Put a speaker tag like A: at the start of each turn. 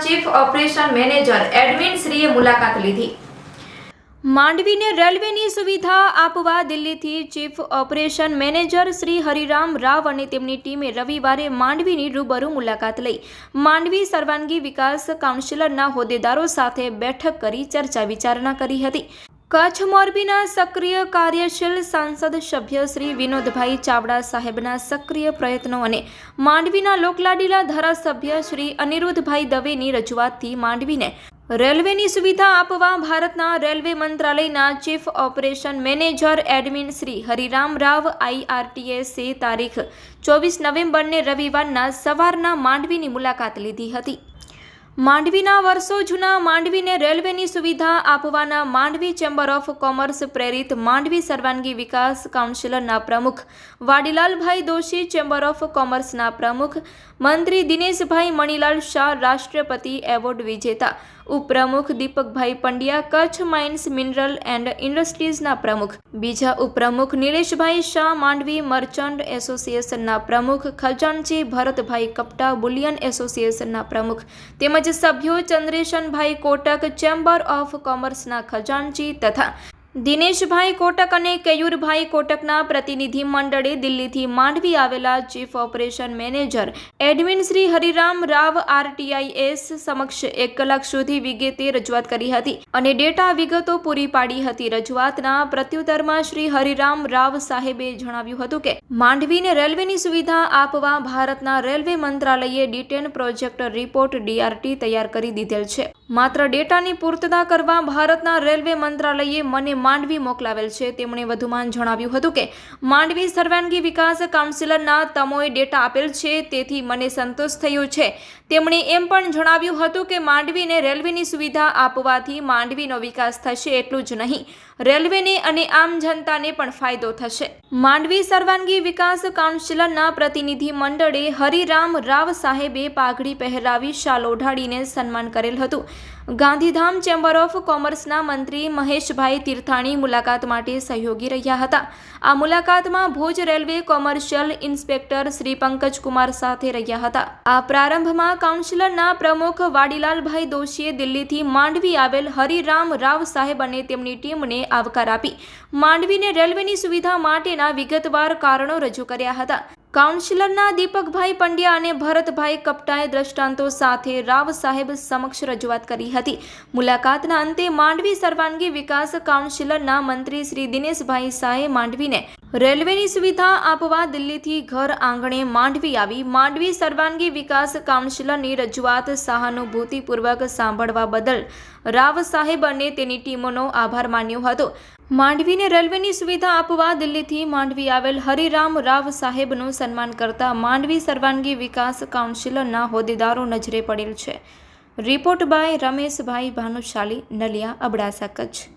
A: Chief operation manager admin શ્રીએ મુલાકાત લીધી. માંડવીને રેલવેની સુવિધા આપવા દિલ્હીથી chief operation manager Shri Hariram Rao અને તેમની ટીમે રવિવારે માંડવીની રૂબરૂ મુલાકાત લઈ માંડવી સર્વાંગી વિકાસ કાઉન્સિલરના હોદ્દેદારો સાથે બેઠક કરી ચર્ચા વિચારણા કરી હતી. કચ્છ મોરબીના સક્રિય કાર્યશીલ સાંસદ સભ્ય શ્રી વિનોદભાઈ ચાવડા સાહેબના સક્રિય પ્રયત્નો અને માંડવીના લોકલાડીલા ધારાસભ્ય શ્રી અનિરુદ્ધભાઈ દવેની રજૂઆતથી માંડવીને રેલવેની સુવિધા આપવા ભારતના રેલવે મંત્રાલયના chief operation manager admin Shri Hariram Rao આઈઆરટીએસે તારીખ ચોવીસ નવેમ્બરને રવિવારના સવારના માંડવીની મુલાકાત લીધી હતી. માંડવીના વર્ષો જૂના માંડવીને રેલવેની સુવિધા આપવાના માંડવી ચેમ્બર ઓફ કોમર્સ પ્રેરિત માંડવી સર્વાંગી વિકાસ કાઉન્સિલરના પ્રમુખ વાડીલાલભાઈ દોશી, ચેમ્બર ઓફ કોમર્સના પ્રમુખ મંત્રી દિનેશભાઈ મણીલાલ શાહ, રાષ્ટ્રપતિ એવોર્ડ વિજેતા ઉપપ્રમુખ Deepakbhai Pandya, Kutch mines, mineral and ઇન્ડસ્ટ્રીઝના પ્રમુખ. બીજા ઉપપ્રમુખ નિલેશભાઈ શાહ, માંડવી મર્ચન્ટ એસોસિએશનના પ્રમુખ. ખજાનજી ભરતભાઈ કપટા, બુલિયન એસોસિએશનના પ્રમુખ. તેમજ સભ્યો ચંદ્રેશનભાઈ કોટક, ચેમ્બર ઓફ કોમર્સના ખજાનજી તથા દિનેશભાઈ કોટક અને કેયુરભાઈ કોટકના પ્રતિનિધિ મંડળે દિલ્હીથી માંડવી આવેલા chief operation manager admin Shri Hariram Rao RTIS સમક્ષ એક કલાક સુધી વિગતે રજૂઆત કરી હતી અને ડેટા વિગતો પૂરી પાડી હતી. રજૂઆતના પ્રત્યુત્તરમાં શ્રી હરિરામ રાવ સાહેબે જણાવ્યું હતું કે, માંડવીને રેલવેની સુવિધા આપવા ભારતના રેલવે મંત્રાલયે ડિટેન પ્રોજેક્ટ રિપોર્ટ ડીઆરટી તૈયાર કરી દીધેલ છે. માત્ર ડેટાની પૂર્તતા કરવા ભારતના રેલવે મંત્રાલયે મને માંડવી મોકલાવેલ છે. તેમણે વધુમાં જણાવ્યું હતું કે, માંડવી સર્વાંગી વિકાસ કાઉન્સિલરના તમોએ ડેટા આપેલ છે, તેથી મને સંતોષ થયો છે. તેમણે એમ પણ જણાવ્યું હતું કે, માંડવીને રેલવેની સુવિધા આપવાથી માંડવીનો વિકાસ થશે એટલું જ નહીં. રેલવેને અને આમ જનતાને પણ ફાયદો થશે. માંડવી સર્વાંગી વિકાસ કાઉન્સિલરના પ્રતિનિધિ મંડળે હરિરામ રાવ સાહેબે પાઘડી પહેરાવી શાલ ઓઢાડીને સન્માન કરેલ હતું. ગાંધીધામ ચેમ્બર ઓફ કોમર્સના મંત્રી મહેશભાઈ તીર્થાણી મુલાકાત માટે સહયોગી રહ્યા હતા. આ મુલાકાતમાં Bhuj railway commercial inspector Shri Pankajkumar સાથે રહ્યા હતા. આ પ્રારંભમાં કાઉન્સિલરના પ્રમુખ વાડીલાલભાઈ દોશીએ દિલ્હીથી માંડવી આવેલ હરિરામ રાવ સાહેબ અને તેમની ટીમને આવકાર આપી. માંડવીને રેલવેની સુવિધા માટેના વિગતવાર કારણો રજૂ કર્યા હતા. કાઉન્સિલરના દીપકભાઈ પંડ્યા અને ભરતભાઈ કપટાએ દ્રષ્ટાંતો સાથે રાવ સાહેબ સમક્ષ રજૂઆત કરી હતી. મુલાકાતના અંતે માંડવી સર્વાંગી વિકાસ કાઉન્સિલરના મંત્રી શ્રી દિનેશભાઈ શાહે માંડવીને રેલવેની સુવિધા આપવા દિલ્હીથી ઘર આંગણે માંડવી આવી. માંડવી સર્વાંગી વિકાસ કાઉન્સિલરની રજૂઆત સહાનુભૂતિપૂર્વક સાંભળવા બદલ રાવ સાહેબ અને તેની ટીમોનો આભાર માન્યો હતો. માંડવીને રેલવેની સુવિધા આપવા દિલ્હીથી માંડવી આવેલ હરિરામ રાવ સાહેબનું સન્માન કરતા માંડવી સર્વાંગી વિકાસ કાઉન્સિલરના હોદ્દેદારો નજરે પડેલ છે. Report by Rameshbhai Bhanushali, Naliya Abdasa, Kutch.